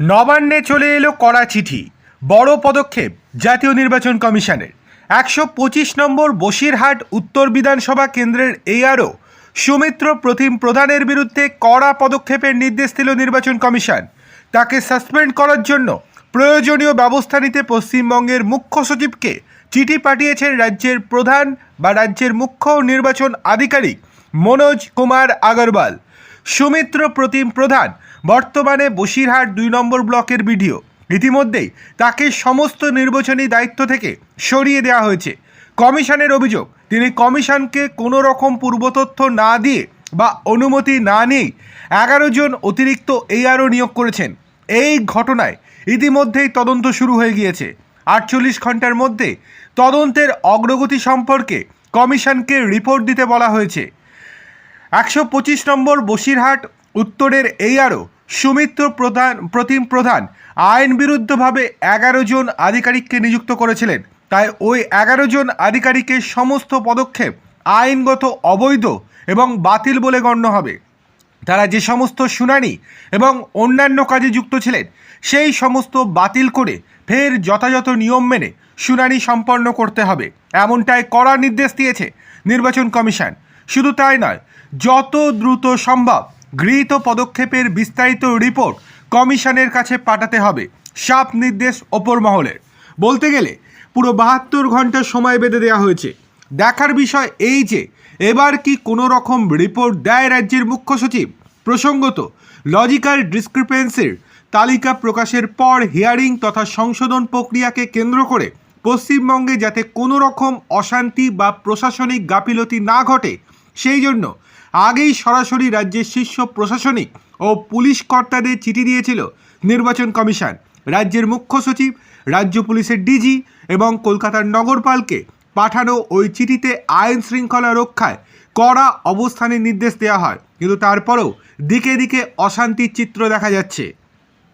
নবান্নে চলে এলো কড়া চিঠি, বড় পদক্ষেপ জাতীয় নির্বাচন কমিশনের। একশো পঁচিশ নম্বর বসিরহাট উত্তর বিধানসভা কেন্দ্রের এআরও সুমিত্র প্রতিম প্রধানের বিরুদ্ধে কড়া পদক্ষেপের নির্দেশ দিল নির্বাচন কমিশন। তাকে সাসপেন্ড করার জন্য প্রয়োজনীয় ব্যবস্থা নিতে পশ্চিমবঙ্গের মুখ্য সচিবকে চিঠি পাঠিয়েছেন রাজ্যের প্রধান বা রাজ্যের মুখ্য নির্বাচন আধিকারিক মনোজ কুমার আগরওয়াল। সুমিত্র প্রতিম প্রধান। বর্তমানে বসিরহাট দুই নম্বর ব্লকের ভিডিও ইতিমধ্যেই তাকে সমস্ত নির্বাচনী দায়িত্ব থেকে সরিয়ে দেওয়া হয়েছে। কমিশনের অভিযোগ, তিনি কমিশনকে কোনো রকম পূর্বতথ্য না দিয়ে বা অনুমতি না নিয়েই এগারো জন অতিরিক্ত এআরও নিয়োগ করেছেন। এই ঘটনায় ইতিমধ্যেই তদন্ত শুরু হয়ে গিয়েছে। আটচল্লিশ ঘণ্টার মধ্যে তদন্তের অগ্রগতি সম্পর্কে কমিশনকে রিপোর্ট দিতে বলা হয়েছে। একশো পঁচিশ নম্বর বসিরহাট উত্তরের এই আরও সুমিত্র প্রধান, প্রতিম প্রধান। আইন বিরুদ্ধভাবে এগারো জন আধিকারিককে নিযুক্ত করেছিলেন। তাই ওই এগারো জন আধিকারিকের সমস্ত পদক্ষেপ আইনগত অবৈধ এবং বাতিল বলে গণ্য হবে। তারা যে সমস্ত শুনানি এবং অন্যান্য কাজে যুক্ত ছিলেন, সেই সমস্ত বাতিল করে ফের যথাযথ নিয়ম মেনে শুনানি সম্পন্ন করতে হবে। এমনটাই কড়া নির্দেশ দিয়েছে নির্বাচন কমিশন। শুধু তাই নয়, যত দ্রুত সম্ভব গৃহীত পদক্ষেপের বিস্তারিত রিপোর্ট কমিশনের কাছে পাঠাতে হবে, সাপ নির্দেশ ওপর মহলের। বলতে গেলে, পুরো বাহাত্তর ঘণ্টা সময় বেঁধে দেওয়া হয়েছে। দেখার বিষয় এই যে, এবার কি কোনো রকম রিপোর্ট দেয় রাজ্যের মুখ্য সচিব? প্রসঙ্গত, লজিক্যাল ডিসক্রিপেন্সির তালিকা প্রকাশের পর হিয়ারিং তথা সংশোধন প্রক্রিয়াকে কেন্দ্র করে পশ্চিমবঙ্গে যাতে কোনো রকম অশান্তি বা প্রশাসনিক গাফিলতি না ঘটে সেই জন্য আগেই সরাসরি রাজ্যের শীর্ষ প্রশাসনিক ও পুলিশ কর্তাদের চিঠি দিয়েছিল নির্বাচন কমিশন। রাজ্যের মুখ্য সচিব, রাজ্য পুলিশের ডিজি এবং কলকাতার নগরপালকে পাঠানো ওই চিঠিতে আইন শৃঙ্খলা রক্ষায় কড়া অবস্থানের নির্দেশ দেওয়া হয়। কিন্তু তারপরেও দিকে দিকে অশান্তির চিত্র দেখা যাচ্ছে।